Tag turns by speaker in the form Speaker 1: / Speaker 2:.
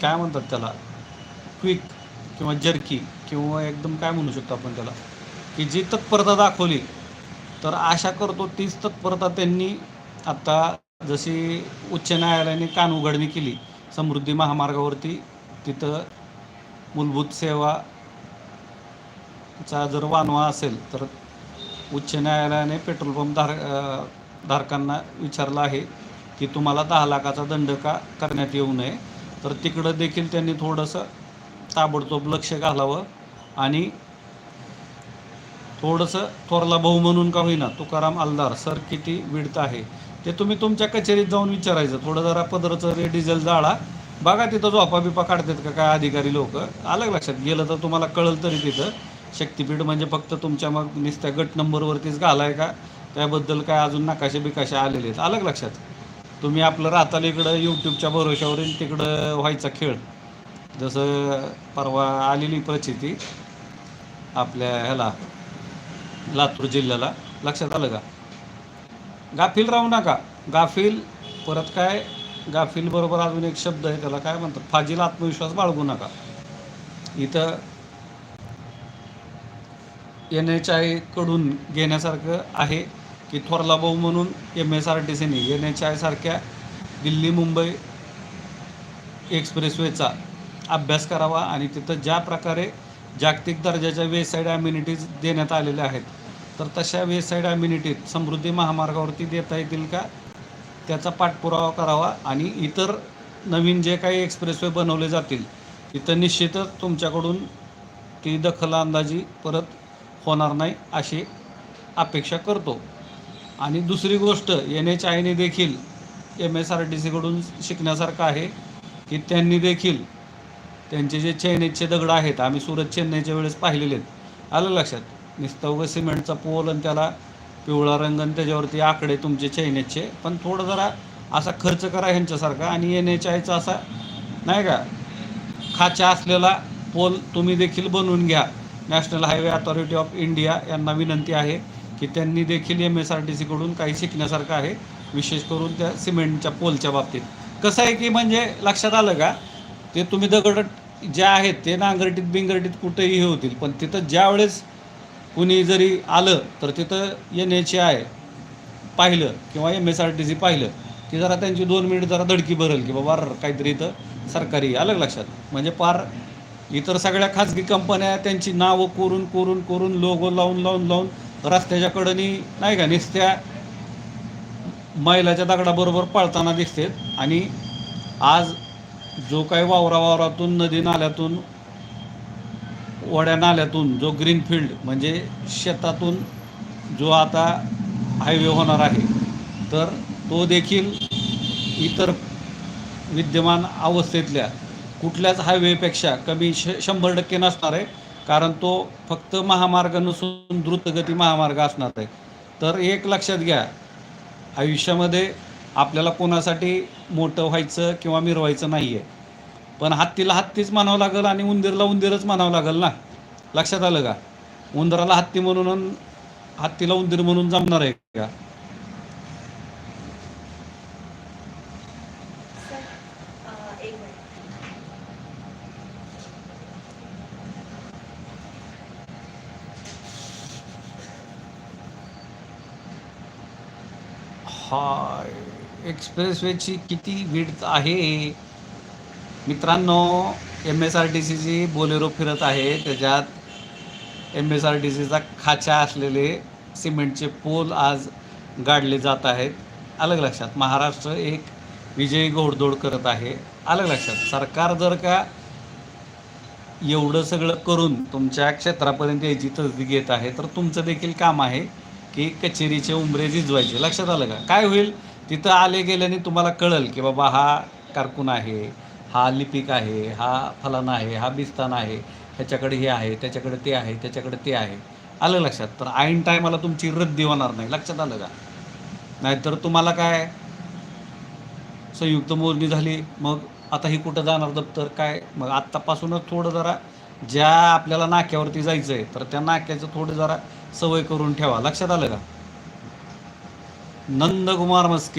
Speaker 1: काय म्हणतात त्याला? क्विक किंवा जर्की किंवा एकदम काय म्हणू शकतो आपण त्याला? की जी तत्परता दाखवली तर आशा करतो तीच तत्परता त्यांनी आता जशी उच्च न्यायालयाने कान उघडणी केली समृद्धी महामार्गावरती तिथं मूलभूत सेवा चा जर वानवा असेल तर उच्च न्यायालयाने पेट्रोल पंप धार धारकांना विचारलं आहे की तुम्हाला दहा लाखाचा दंड का करण्यात येऊ नये? तर तिकडं देखील त्यांनी थोडंसं ताबडतोब लक्ष घालावं आणि थोडंसं थोरला भाऊ म्हणून का होईना तुकाराम आलदार सर किती विडत आहे ते तुम्ही तुमच्या कचेरीत जाऊन विचारायचं. थोडं जरा पदरचं रे डिझेल जाळा. बघा तिथं झोपा बिपा काढतात का काय अधिकारी लोक? आलं लक्षात? गेलं तर तुम्हाला कळलं तरी तिथं. शक्तीपीठ म्हणजे फक्त तुमच्या मग नुसत्या गट नंबरवरतीच घालाय का? त्याबद्दल काय अजून नकाशे बिकाशे आलेले आहेत. आलं लक्षात? तुम्ही आपलं राहताल इकडं यूट्यूबच्या भरोश्यावर तिकडं व्हायचा खेळ. जसं परवा आलेली परिस्थिती आपल्या ह्याला लातूर जिल्ह्याला. लक्षात आलं का? गाफील राहू नका. गाफील परत काय? गाफील बरोबर अजून एक शब्द आहे त्याला. काय म्हणतात? फाजील आत्मविश्वास बाळगू नका. इथं एन एच आयकडून घेण्यासारखं आहे. की थोरला भाऊ म्हणून एम एस आर टी सीने एन एच आयसारख्या दिल्ली मुंबई एक्सप्रेसवेचा अभ्यास करावा आणि तिथं ज्या प्रकारे जागतिक दर्जाच्या वेसाईड ॲम्युनिटीज देण्यात आलेल्या आहेत तर तशा वेसाईड ॲम्युनिटीज समृद्धी महामार्गावरती देता येतील का? त्याचा पाठपुरावा करावा आणि इतर नवीन जे काही एक्सप्रेसवे बनवले जातील तिथं निश्चितच तुमच्याकडून ती दखल अंदाजी परत होणार नाही अशी अपेक्षा करतो. आणि दुसरी गोष्ट एन एच आयने देखील एम एस आर टी सीकडून शिकण्यासारखं आहे की त्यांनी देखील त्यांचे जे चेन्नईचे दगड आहेत आम्ही सुरत चेन्नईच्या वेळेस पाहिलेले आहेत आलं लक्षात? निस्तवग सिमेंटचा पोल आणि त्याला पिवळा रंग आणि त्याच्यावरती आकडे तुमचे चैनेचे पण थोडं जरा असा खर्च करा ह्यांच्यासारखा आणि एन एच आयचा असा नाही का खाचा असलेला पोल तुम्ही देखील बनवून घ्या. National Highway Authority of India यांना विनंती आहे. की त्यांनी देखील एम एस आर टी सीकडून काही शिकण्यासारखं आहे. विशेष करून त्या सिमेंटच्या पोलच्या बाबतीत. कसं आहे की म्हणजे लक्षात आलं का? ते तुम्ही दगड जे आहेत ते नांगरटीत बिंगरटीत कुठेही हे होतील. पण तिथं ज्या वेळेस कुणी जरी आलं तर तिथं एन एच आय पाहिलं किंवा M S R T C पाहिलं की जरा त्यांची दोन मिनिट जरा धडकी भरेल की बाबा काहीतरी इथं सरकारी अलग लक्षात? म्हणजे पार इतर सगळ्या खाजगी कंपन्या त्यांची नावं कोरून कोरून कोरून लोगो लावून लावून लावून रस्त्याच्या कडनी नाही का नुसत्या मैलाच्या दगडाबरोबर पळताना दिसतात. आणि आज जो काही वावरा वावरातून नदी नाल्यातून वड्या नाल्यातून जो ग्रीनफील्ड म्हणजे शेतातून जो आता हायवे होणार आहे तर तो देखील इतर विद्यमान अवस्थेतल्या कुठल्याच हायवेपेक्षा कमी श शंभर टक्के नसणार आहे. कारण तो फक्त महामार्ग नसून द्रुतगती महामार्ग असणार आहे. तर एक लक्षात घ्या आयुष्यामध्ये आपल्याला कोणासाठी मोठं व्हायचं किंवा मिरवायचं नाही आहे पण हत्तीला हत्तीच म्हणावं लागेल आणि उंदीरला उंदीरच म्हणावं लागेल ना? लक्षात आलं का? उंदराला हत्ती म्हणून हत्तीला उंदीर म्हणून जमणार आहे का? हा एक्सप्रेसवेची किती विड्थ आहे? मित्रांनो एम एस आर टी सीची बोलेरो फिरत आहे. त्याच्यात एम एस आर टी सीचा खाचा असलेले सिमेंटचे पोल आज गाडले जात आहेत. अलग लक्षात महाराष्ट्र एक विजयी घोडदौड करत आहे. अलग लक्षात सरकार जर का एवढं सगळं करून तुमच्या क्षेत्रापर्यंत यायची तसदी घेत आहे तर तुमचं देखील काम आहे. की कचेरीचे उंबरे झिजवायचे लक्षात आलं का? काय होईल? तिथं आले गेल्याने तुम्हाला कळल की बाबा हा कारकून आहे हा लिपिक आहे हा फलाना आहे हा बिस्तान आहे ह्याच्याकडे हे आहे त्याच्याकडे ते आहे त्याच्याकडे ते आहे. आलं लक्षात? तर ऐन टायमाला तुमची रद्दी होणार नाही. लक्षात आलं का? नाहीतर तुम्हाला काय? संयुक्त मोजणी झाली. मग आता ही कुठं जाणार दप्तर? काय? मग आत्तापासूनच थोडं जरा ज्या आपल्याला नाक्यावरती जायचं आहे तर त्या नाक्याचं थोडं जरा सवय करून ठेवा. लक्षात आलं का? नंदकुमार मस्के.